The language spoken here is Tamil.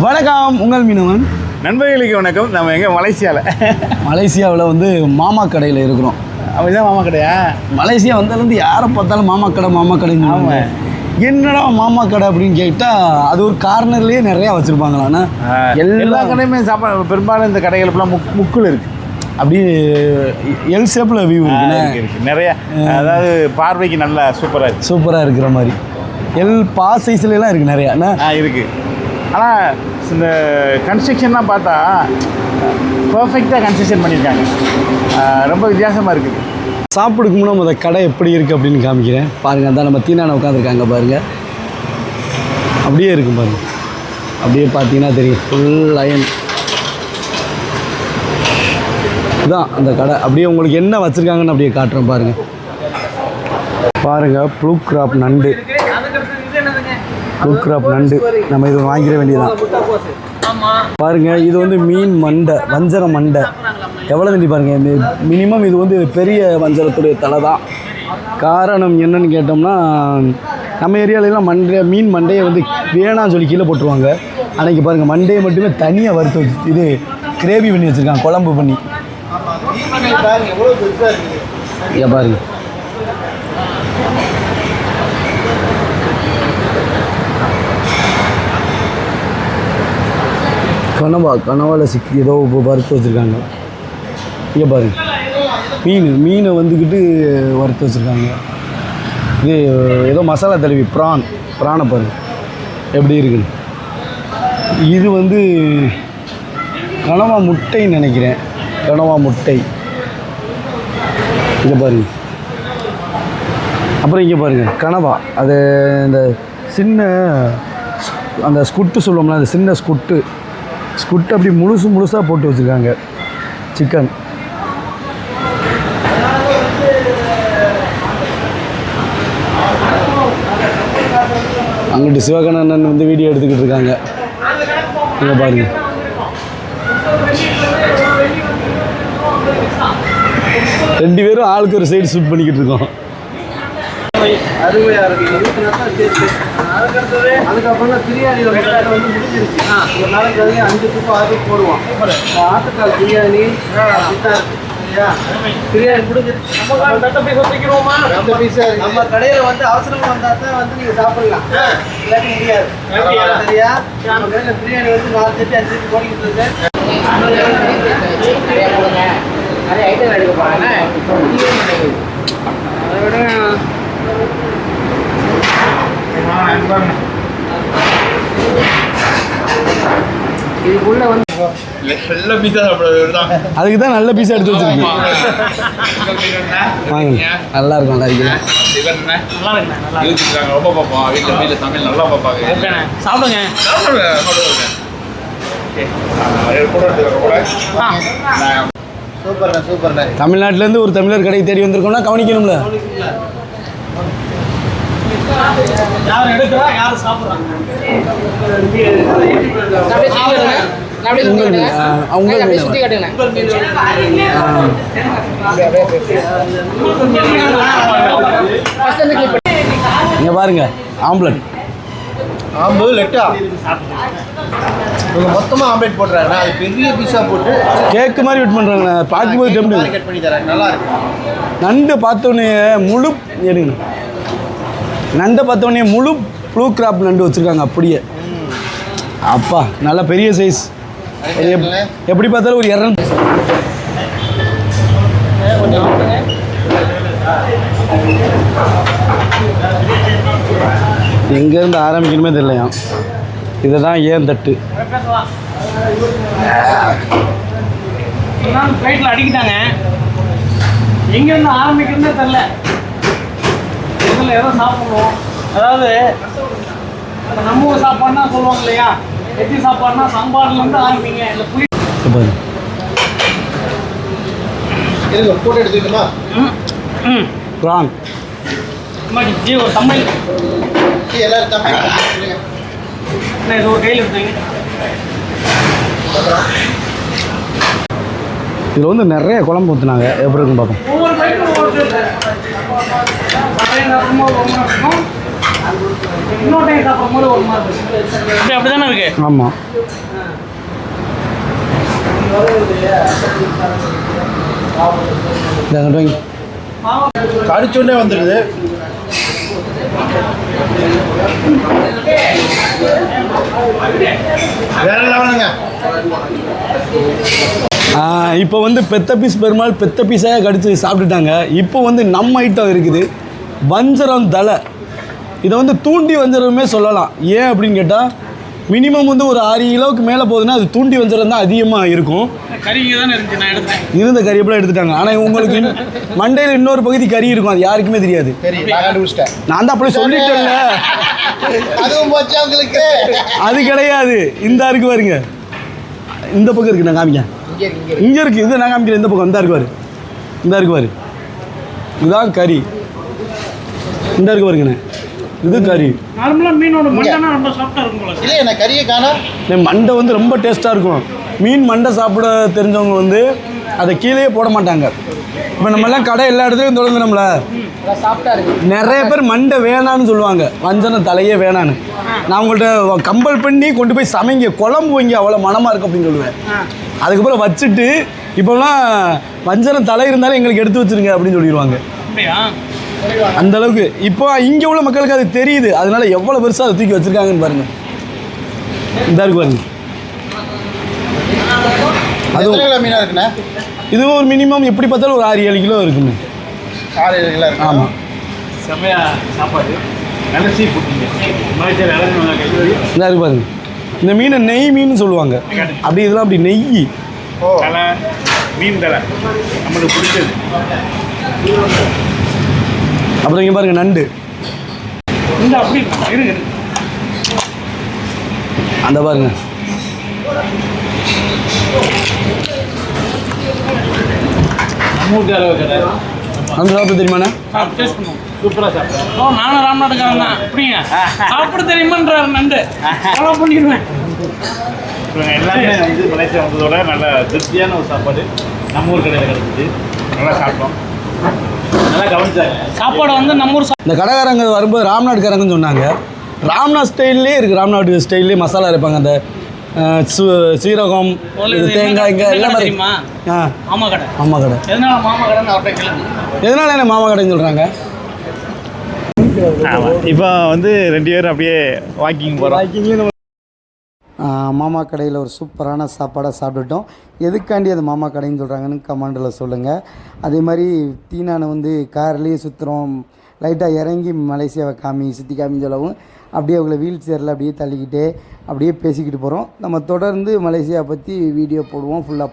வணக்கம் உங்கள் மீனவன். நண்பர்களுக்கு வணக்கம். நம்ம எங்கே? மலேசியாவில் மலேசியாவில் வந்து மாமா கடையில் இருக்கிறோம். அப்படிதான் மாமா கடையா? மலேசியா வந்ததுலேருந்து யாரை பார்த்தாலும் மாமா கடை மாமா கடைன்னு. என்னடா மாமா கடை அப்படின்னு கேட்டால் அது ஒரு கார்னர்லேயே நிறையா வச்சுருப்பாங்களாண்ணா எல்லா கடையுமே சாப்பாடு பெரும்பாலும் இந்த கடைகளுக்குலாம் முக் முக்குள் இருக்கு. அப்படியே எல் ஷேப்பில் வியூ ஆ, இருக்குண்ணே இருக்கு, இருக்கு. நிறைய அதாவது பார்வைக்கு நல்லா சூப்பராக இருக்கு. சூப்பராக இருக்கிற மாதிரி. எல் பா சைஸ்லாம் இருக்குது நிறையா. அண்ணா ஆ இருக்கு. ஆனால் இந்த கன்ஸ்ட்ரக்ஷன்லாம் பார்த்தா பர்ஃபெக்டாக கன்ஸ்ட்ரக்ஷன் பண்ணியிருக்காங்க ரொம்ப வித்தியாசமாக இருக்குது சாப்பிடுக்கு முன்னாடி முத கடை எப்படி இருக்குது அப்படின்னு காமிக்கிறேன். பாருங்கள் அதான் நம்ம தீனான உட்காந்துருக்காங்க பாருங்கள் அப்படியே இருக்கும் பாருங்க. அப்படியே பார்த்தீங்கன்னா தெரியும். ஃபுல் அயன் இதான் அந்த கடை. அப்படியே உங்களுக்கு என்ன வச்சுருக்காங்கன்னு அப்படியே காட்டுறேன் பாருங்கள் பாருங்கள் ப்ளூ கிராப் நண்டு. ப்ளூ கிராப் நண்டு. நம்ம இது வாங்கிட வேண்டியதான் பாருங்க இது வந்து மீன் மண்டை வஞ்சர மண்டை. எவ்வளோ தண்டி பாருங்க மினிமம் இது வந்து பெரிய வஞ்சரத்துடைய தலை தான் காரணம் என்னன்னு கேட்டோம்னா நம்ம ஏரியாலெலாம் மண்டை மீன் மண்டையை வந்து வேணாம்னு சொல்லி கீழே போட்டுருவாங்க. அன்னைக்கு பாருங்கள் மண்டையை மட்டுமே தனியாக வறுத்து வச்சு இது கிரேவி பண்ணி வச்சுருக்காங்க குழம்பு பண்ணி. இங்கே பாருங்க. கனவா கனவாவில் சிக்கி ஏதோ இப்போ வறுத்து வச்சுருக்காங்க. இங்கே பாருங்க மீன் மீனை வந்துக்கிட்டு வறுத்து வச்சுருக்காங்க. இது ஏதோ மசாலா தடவி ப்ரான் ப்ரானை பாருங்க எப்படி இருக்குன்னு. இது வந்து கனவா முட்டைன்னு நினைக்கிறேன். கனவா முட்டை. இங்கே பாருங்க அப்புறம் இங்கே பாருங்க கனவா. அது இந்த சின்ன அந்த ஸ்குட்டு சொல்லுவோம்ல அந்த சின்ன ஸ்குட்டு. ஸ்குட் அப்படி முழுசு முழுசாக போட்டு வச்சுருக்காங்க. சிக்கன். அங்கிட்டு சிவகணன் வந்து வீடியோ எடுத்துக்கிட்டு இருக்காங்க. இங்கே பாருங்க. ரெண்டு பேரும் ஆளுக்கு ஒரு சைடு ஷூட் பண்ணிக்கிட்டு இருக்கோம். அருமையா இருக்கு. இருபத்தி நாலு சேர்த்து அதுக்கடுத்தது அதுக்கப்புறம் தான் பிரியாணி வேலை வந்து முடிஞ்சிருச்சு. ஒரு நாளைக்கு அது அஞ்சு துப்பு ஆறு போடுவோம். ஆட்டுக்கால் பிரியாணி பிரியாணி முடிஞ்சிருச்சு. அந்த பீஸ் நம்ம கடையில வந்து அவசரம் வந்தா தான் வந்து நீங்க சாப்பிடலாம். இல்லாட்டி முடியாது. சரியா? நம்ம கடையில பிரியாணி வந்து நாலு செட்டு அஞ்சு செட்டு போடிக்கிட்டு இருக்கு. நிறைய ஐட்டம் எடுக்க போறாங்க அதை விட இதுக்குள்ள வந்து அதுக்கு தான். நல்ல பீஸாக எடுத்து வச்சுருக்கீங்க வாங்க. நல்லா இருக்கும் நல்லா இருக்குது ரொம்ப பார்ப்போம் வீட்டில் வீட்டில் தமிழ் நல்லா பார்ப்பாங்க சாப்பிடுங்க. சூப்பர்ண்ணே சூப்பர்ண்ணே தமிழ்நாட்டிலேருந்து ஒரு தமிழர் கடைக்கு தேடி வந்திருக்கோம்னா கவனிக்கணும்ல. யார் எடுக்கிறா யார் சாப்பிட்றாங்க. உங்கள் மீன், இங்கே பாருங்க ஆம்லெட். ஆம்பு லெட்டா? இவங்க மொத்தமாக ஆம்லேட் போட்டுறாங்க அது பெரிய பீஸாக போட்டு கேக்கு மாதிரி வெட் பண்ணுறாங்க பார்க்கும்போது கட் பண்ணி தராங்க. நல்லா இருக்கு. நண்டு பார்த்தோன்னே முழு எடுங்க. நண்டை பார்த்தோன்னே முழு ப்ளூ கிராப் நண்டு வச்சுருக்காங்க அப்படியே. அப்பா நல்லா பெரிய சைஸ் எப்படி பார்த்தாலும் ஒரு இரநூறு. எங்கேருந்து ஆரம்பிக்கணுமே தெரியலையா? இதை தான் ஏன் தட்டு? ஃப்ளைட்டில் அடிக்கிட்டாங்க. எங்கேருந்து ஆரம்பிக்கிறதுனே தெரில இதில் எதோ சாப்பிடுவோம் அதாவது நம்ம ஊர் சாப்பாடுனா சொல்லுவாங்க இல்லையா? எத்தி சாப்பாடுனா சாம்பார்லேருந்து ஆரம்பிங்க. இல்லை புளி இருங்க போட்டோ எடுத்துக்கிட்டுமா? ப்ரான் அம்மாடி ஜி ஒரு தமிழ் எல்லாரும் தமிழ். என்ன இது ஒரு கையில் எடுத்தீங்க இதில் வந்து நிறைய குழம்பு ஊற்றுனாங்க எப்படி இருக்குன்னு பார்ப்போம். ஆமாம் கடிச்சோடனே வந்துடுது. வேற லெவலுங்க இப்போ வந்து பெத்த பீஸ் பெருமாள் பெத்த பீஸாக கடிச்சு சாப்பிட்டுட்டாங்க. இப்போ வந்து நம்ம ஐட்டம் இருக்குது. வஞ்சரம் தலை இதை வந்து தூண்டி வஞ்சரமே சொல்லலாம். ஏன் அப்படின்னு கேட்டால் மினிமம் வந்து ஒரு ஆறு கிலோவுக்கு மேலே போகுதுன்னா அது தூண்டி வஞ்சரம் தான் அதிகமாக இருக்கும். இருந்த கறியப்பெல்லாம் எடுத்துட்டாங்க. ஆனால் உங்களுக்கு மண்டையில் இன்னொரு பகுதி கறி இருக்கும். அது யாருக்குமே தெரியாது. நான் தான் அப்படியே சொல்லிட்டேன்ல. அதுவும் போச்சு உங்களுக்கு? அது கிடையாது. இந்த இருக்கு பாருங்க. இந்த பக்கம் இருக்கு நான் காமிக்கேன் இங்கே இங்கே இங்கே இருக்கு. இது நான் காமிக்கிறேன். இந்த பக்கம். இந்த இருக்கு பாரு. இந்த இருக்கு பாரு. இதுதான் கறி. இந்த இருக்கு பாருங்கண்ணே. இது கறி. நார்மலாக மீனோட மண்டனா ரொம்ப சாஃப்டாக இருக்கும் போல இல்லை என்ன கறியை காணா. இந்த மண்டை வந்து ரொம்ப டேஸ்ட்டாக இருக்கும். மீன் மண்டை சாப்பிட தெரிஞ்சவங்க வந்து அதை கீழேயே போட மாட்டாங்க. இப்போ நம்மலாம் கடை எல்லா இடத்துலையும் தொடங்குறோம்ல நிறைய பேர் மண்டை வேணான்னு சொல்லுவாங்க. வஞ்சன தலையே வேணான்னு நான் உங்கள்கிட்ட கம்பல் பண்ணி கொண்டு போய் சமைங்க. குழம்பு வைங்க. அவ்வளோ மனமாக இருக்கும் அப்படின்னு சொல்லுவேன். அதுக்கப்புறம் வச்சுட்டு இப்போலாம் வஞ்சனம் தலை இருந்தாலும் எங்களுக்கு எடுத்து வச்சிருங்க அப்படின்னு சொல்லிடுவாங்க. அந்த அளவுக்கு. இப்போ இங்கே உள்ள மக்களுக்கு அது தெரியுது. அதனால எவ்வளோ பெருசாக அதை தூக்கி வச்சிருக்காங்கன்னு பாருங்க. இந்த இருக்கு பாருங்க. அதுவும் மீனாக இருக்குண்ணே? இதுவும் ஒரு மினிமம் எப்படி பார்த்தாலும் ஒரு ஆறு ஏழு கிலோ இருக்குங்க. ஆறு ஏழு கிலோ இருக்கு ஆமாம் செம்மையா சாப்பாடு. நல்ல சீ ஃபுட்டுங்க மலேசியாவில் இறங்குவாங்க கைது இந்த இருக்கு பாருங்க. இந்த மீனை நெய் மீன் சொல்லுவாங்க. அப்படி இதெல்லாம் அப்படி நெய். மீன் தலை. நம்மளுக்கு பிடிச்சது. அப்புறம் இங்கே பாருங்க நண்டு. இந்த அப்படி இருங்க. அந்த பாருங்க. ஊருக்கு அளவு கடை. அந்த தெரியுமாண்ணே? சாப்பிட்டு டேஸ்ட் பண்ணுவோம். சூப்பராக சாப்பிட்டேன் ஓ நானும் ராம்நாட்டுக்காரன் தான். அப்படிங்க சாப்பிட தெரியுமான்றாரு நண்டு. ஃபாலோ பண்ணிடுவேன். எல்லாமே வந்து மலேசியா வந்ததோட நல்ல திருப்தியான ஒரு சாப்பாடு நம்ம ஊர் கடையில் கிடச்சிச்சு. நல்லா சாப்பிட்டோம். நல்லா கவனிச்சாங்க. சாப்பாடு வந்து நம்ம ஊர் இந்த கடைக்காரங்க வரும்போது ராம்நாட்டுக்காரங்கன்னு சொன்னாங்க. ராம்நாத் ஸ்டைல்லே இருக்குது ராம்நாட்டு ஸ்டைல்லே மசாலா அரைப்பாங்க. அந்த சீரகம் தேங்காய் இங்கே எல்லாமே. தெரியுமா? ஆ. மாமா கடை மாமா கடை எதனால மாமா கடைன்னு அவர்கிட்ட எதனால என்ன மாமா கடைன்னு சொல்கிறாங்க ஆமாம் இப்போ வந்து ரெண்டு பேரும் அப்படியே வாக்கிங் போகிறோம் மாமா கடையில் ஒரு சூப்பரான சாப்பாடை சாப்பிட்டுட்டோம். எதுக்காண்டி அது மாமா கடைன்னு சொல்கிறாங்கன்னு கமெண்டில் சொல்லுங்கள் அதே மாதிரி தீனானை வந்து கார்லேயே சுற்றுறோம் லைட்டாக இறங்கி மலேசியாவை காமி சுற்றி காமின்னு சொல்லவும் அப்படியே அவங்கள வீல் சேரில் அப்படியே தள்ளிக்கிட்டே அப்படியே பேசிக்கிட்டு போகிறோம் நம்ம தொடர்ந்து மலேசியா பற்றி வீடியோ போடுவோம். ஃபுல்லாக